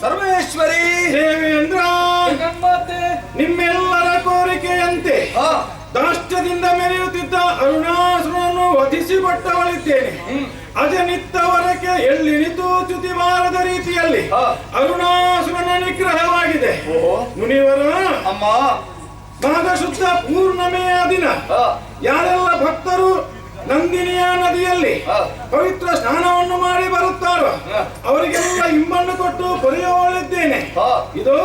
ಸರ್ವೇಶ್ವರಿ! ದೇವೇಂದ್ರ ಜಗನ್ಮಾತೆ ನಿಮ್ಮೆಲ್ಲರ ಕೋರಿಕೆಯಂತೆ ಹಾ. ದಾಷ್ಟ್ಯದಿಂದ ಮೆರೆಯುತ್ತಿದ್ದ ವಧಿಸಿ ಬಟ್ಟವಳಿದ್ದೇನೆ. ಅಜನಿತ್ತವರಕ್ಕೆ ನಿಂತು ಚ್ಯುತಿ ಬಾರದ ರೀತಿಯಲ್ಲಿ. ಅರುಣಾಸುರನ ನಿಗ್ರಹವಾಗಿದೆ. ಮುನಿವರ ಅಮ್ಮ. ಮಾಘ ಶುದ್ಧ ಪೂರ್ಣಮೆಯ ದಿನ. ಯಾರೆಲ್ಲ ಭಕ್ತರು ನಂದಿನಿಯ ನದಿಯಲ್ಲಿ ಪವಿತ್ರ ಸ್ನಾನವನ್ನು ಮಾಡಿ ಬರುತ್ತಾರೋ. ಅವರಿಗೆಲ್ಲ ಹಿಂಬಣ್ಣು ಕೊಟ್ಟು ಕೊರೆಯುವಳಿದ್ದೇನೆ ಇದು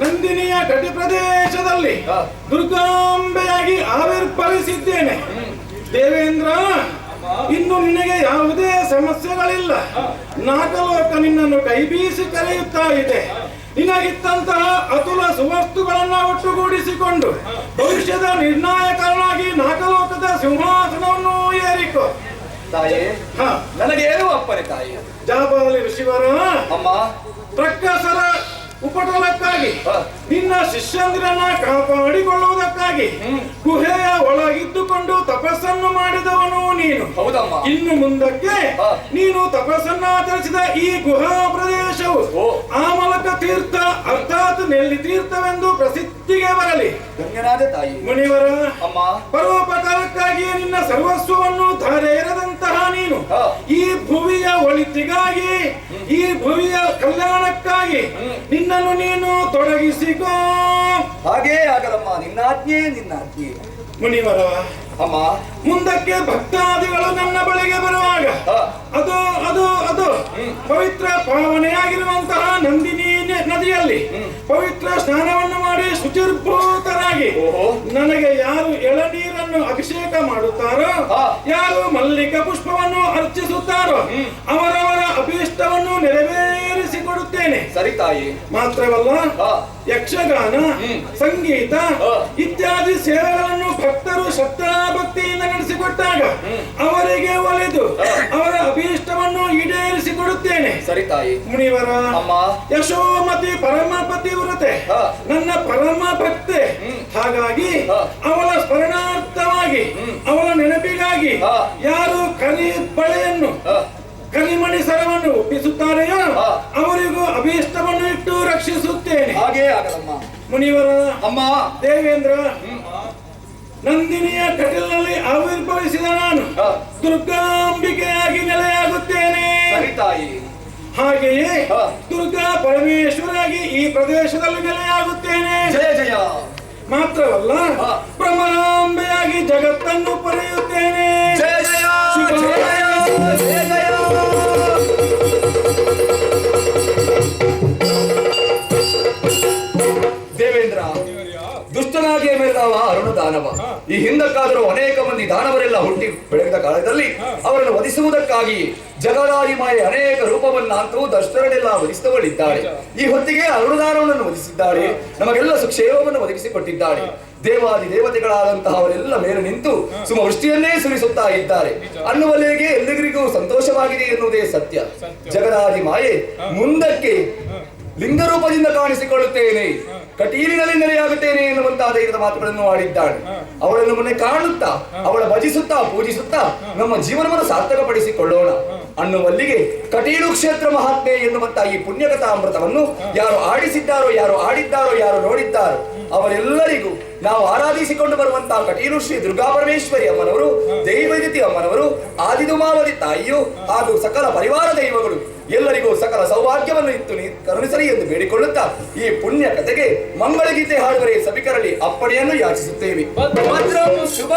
ನಂದಿನಿಯ ಗಡಿ ಪ್ರದೇಶದಲ್ಲಿ ದುರ್ಗಾಂಬೆಯಾಗಿ ಆವಿರ್ಭವಿಸಿದ್ದೇನೆ. ದೇವೇಂದ್ರ ಇನ್ನು ನಿನಗೆ ಯಾವುದೇ ಸಮಸ್ಯೆಗಳಿಲ್ಲ. ನಾಗಲೋಕ ನಿನ್ನನ್ನು ಕೈ ಬೀಸಿ ಕರೆಯುತ್ತಾ ಇದೆ. ನಿನಗಿತ್ತಂತಹ ಅತುಲ ಸುವಸ್ತುಗಳನ್ನ ಒಟ್ಟುಗೂಡಿಸಿಕೊಂಡು ಭವಿಷ್ಯದ ನಿರ್ಣಾಯಕರನಾಗಿ ನಾಗಲೋಕದ ಸಿಂಹಾಸನವನ್ನು ಏರಿಕೊ. ತಾಯಿ ನನಗೆ ಏನು ಅಪ್ಪನೆ ತಾಯಿ. ಜಾಬಾಲಿ ಋಷಿವರ ಅಮ್ಮ. ಪ್ರಕಾಶರ ಉಪಟಳಕ್ಕಾಗಿ ಹಾ. ನಿನ್ನ ಶಿಷ್ಯಂದಿರನ್ನ ಕಾಪಾಡಿಕೊಳ್ಳುವುದಕ್ಕಾಗಿ ಗುಹೆಯ ಒಳಗಿದ್ದುಕೊಂಡು ತಪಸ್ಸನ್ನು ಮಾಡಿದವನು ನೀನು? ಹೌದಮ್ಮ. ಇನ್ನು ಮುಂದಕ್ಕೆ ನೀನು ತಪಸ್ಸನ್ನ ಆಚರಿಸಿದ ಈ ಗುಹಾ ಪ್ರದೇಶವು. ಆಮಲಕ ತೀರ್ಥ ಅರ್ಥಾತ್ ನೆಲ್ಲಿ ತೀರ್ಥವೆಂದು ಪ್ರಸಿದ್ಧಿಗೆ ಬರಲಿ. ಧನ್ಯನಾದ ತಾಯಿ. ಮುನಿವರ ಅಮ್ಮ. ಪರೋಪಕಾರಕ್ಕಾಗಿ ನಿನ್ನ ಸರ್ವಸ್ವವನ್ನು ಧಾರೆ ಇರದಂತಹ ನೀನು ಈ ಭುವಿಯ ಒಳಿತಿಗಾಗಿ ಈ ಭುವಿಯ ಕಲ್ಯಾಣಕ್ಕಾಗಿ ನಿನ್ನನ್ನು ನೀನು ತೊಡಗಿಸಿಕೋ. ಹಾಗೇ ಆಗಲಮ್ಮ. ನಿನ್ನಾಜ್ಞೆ ನಿನ್ನಾಜ್ಞೆ. ಮುನಿವರ ಅಮ್ಮ. ಮುಂದಕ್ಕೆ ಭಕ್ತಾದಿಗಳು ನನ್ನ ಬಳಿಗೆ ಬರುವಾಗ ಅದು ಅದು ಅದು. ಪವಿತ್ರ ಪಾವನೆಯಾಗಿರುವಂತಹ ನಂದಿನಿ ನದಿಯಲ್ಲಿ ಪವಿತ್ರ ಸ್ನಾನವನ್ನು ಮಾಡಿ ಶುಚಿರ್ಭೂತರಾಗಿ. ನನಗೆ ಯಾರು ಎಳನೀರನ್ನು ಅಭಿಷೇಕ ಮಾಡುತ್ತಾರೋ. ಯಾರು ಮಲ್ಲಿಕ ಪುಷ್ಪವನ್ನು ಅರ್ಚಿಸುತ್ತಾರೋ ಅವರವರ ಅಭೀಷ್ಟವನ್ನು ನೆರವೇರಿಸಿಕೊಡುತ್ತೇನೆ. ಸರಿ ತಾಯಿ. ಮಾತ್ರವಲ್ಲ. ಯಕ್ಷಗಾನ. ಸಂಗೀತ. ಇತ್ಯಾದಿ ಸೇವೆಗಳನ್ನು ಭಕ್ತರು ಶ್ರದ್ಧಾಭಕ್ತಿಯಿಂದ ನಡೆಸಿಕೊಟ್ಟಾಗ ಅವರಿಗೆ ಒಲಿದು ಅವರ ಅಭೀಷ್ಟವನ್ನು ಈಡೇರಿಸಿಕೊಡುತ್ತೇನೆ. ಸರಿ ತಾಯಿ. ಮುನಿವರ ಯಶೋಮತಿ ಪರಮ ವ್ರತೆ. ನನ್ನ ಪರಮ ಭಕ್ತೆ. ಹಾಗಾಗಿ ಅವಳ ಅವಳ ಸ್ಮರಣಾರ್ಥವಾಗಿ ಅವಳ ನೆನಪಿಗಾಗಿ. ಯಾರು ಕಲಿ ಬಳೆಯನ್ನು ಕನಿಮಣಿ ಕಲಿಮಣಿ ಸರವನ್ನು ಒಪ್ಪಿಸುತ್ತಾರೆಯೋ ಅವರಿಗೂ ಅಭೀಷ್ಟವನ್ನು ಇಟ್ಟು ರಕ್ಷಿಸುತ್ತೇನೆ. ಹಾಗೆ ಮುನಿವರ ಅಮ್ಮ. ದೇವೇಂದ್ರ ನಂದಿನಿಯ ಕಟಲ್ನಲ್ಲಿ ಆವಿರ್ಭವಿಸಿದ ನಾನು. ದುರ್ಗಾಂಬಿಕೆಯಾಗಿ ನೆಲೆಯಾಗುತ್ತೇನೆ. ತಾಯಿ. ಹಾಗೆಯೇ. ದುರ್ಗಾ ಪರಮೇಶ್ವರಾಗಿ ಈ ಪ್ರದೇಶದಲ್ಲಿ ನೆಲೆಯಾಗುತ್ತೇನೆ. ಜಯ ಜಯ. ಮಾತ್ರವಲ್ಲ. ಭ್ರಮರಾಂಬೆಯಾಗಿ ಜಗತ್ತನ್ನು ಪಡೆಯುತ್ತೇನೆ. ದೇವೇಂದ್ರ ದುಷ್ಟನಾಗಿ ಮೇಲಾವ ಅರುಣ ದಾನವ ಈ ಹಿಂದಕ್ಕಾದರೂ ಅನೇಕ ಮಂದಿ ದಾನವರೆಲ್ಲ ಹುಟ್ಟಿ ಬೆಳೆದ ಕಾಲದಲ್ಲಿ ಅವರನ್ನು ವಧಿಸುವುದಕ್ಕಾಗಿ ಜಗದಾದಿ ಮಾಯೆ ಅನೇಕ ರೂಪವನ್ನಂತೂ ದಷ್ಟರನ್ನೆಲ್ಲ ವಧಿಸಿದವಳಿದ್ದಾಳೆ. ಈ ಹೊತ್ತಿಗೆ ಅರುಣದಾನವನ್ನು ವಧಿಸಿದ್ದಾಳೆ ನಮಗೆಲ್ಲ ಸುಕ್ಷೇಮವನ್ನು ಒದಗಿಸಿಕೊಟ್ಟಿದ್ದಾಳೆ ದೇವಾದಿ ದೇವತೆಗಳಾದಂತಹ ಅವರೆಲ್ಲ ಮೇಲೆ ನಿಂತು ಸುಮ ವೃಷ್ಟಿಯನ್ನೇ ಸುರಿಸುತ್ತಾ ಇದ್ದಾರೆ. ಅನ್ನುವಲ್ಲಿಗೆ ಎಲ್ಲರಿಗೂ ಸಂತೋಷವಾಗಿದೆ ಎನ್ನುವುದೇ ಸತ್ಯ. ಜಗದಾದಿ ಮಾಯೆ ಮುಂದಕ್ಕೆ ಲಿಂಗರೂಪದಿಂದ ಕಾಣಿಸಿಕೊಳ್ಳುತ್ತೇನೆ. ಕಟೀಲಿನಲ್ಲಿ ನೆಲೆಯಾಗುತ್ತೇನೆ ಎನ್ನುವಂತಹ ಧೈರ್ಯದ ಮಾತುಗಳನ್ನು ಆಡಿದ್ದಾಳೆ. ಅವಳನ್ನು ಮೊನ್ನೆ ಕಾಣುತ್ತಾ ಅವಳ ಭಜಿಸುತ್ತಾ ಪೂಜಿಸುತ್ತಾ ನಮ್ಮ ಜೀವನವನ್ನು ಸಾರ್ಥಕಪಡಿಸಿಕೊಳ್ಳೋಣ ಅನ್ನುವಲ್ಲಿಗೆ ಕಟೀಲು ಕ್ಷೇತ್ರ ಮಹಾತ್ಮೆ ಎನ್ನುವಂತಹ ಈ ಪುಣ್ಯಕಥಾ ಅಮೃತವನ್ನು ಯಾರು ಆಡಿಸಿದ್ದಾರೋ ಯಾರು ಆಡಿದ್ದಾರೋ ಯಾರು ನೋಡಿದ್ದಾರೋ ಅವರೆಲ್ಲರಿಗೂ ನಾವು ಆರಾಧಿಸಿಕೊಂಡು ಬರುವಂತಹ ಕಟೀಲು ಶ್ರೀ ದುರ್ಗಾ ಪರಮೇಶ್ವರಿ ಅಮ್ಮನವರು ಅಮ್ಮನವರು ಆದಿದುಮಾವರಿ ತಾಯಿಯು ಹಾಗೂ ಸಕಲ ಪರಿವಾರ ದೈವಗಳು ಎಲ್ಲರಿಗೂ ಸಕಲ ಸೌಭಾಗ್ಯವನ್ನು ಇತ್ತು ಕರುಣಿಸಲಿ ಎಂದು ಬೇಡಿಕೊಳ್ಳುತ್ತಾ ಈ ಪುಣ್ಯ ಕಥೆಗೆ ಮಂಗಳಗೀತೆ ಹಾಡುವರೆ ಸಭಿಕರಲ್ಲಿ ಅಪ್ಪಣೆಯನ್ನು ಯಾಚಿಸುತ್ತೇವೆ. ಶುಭ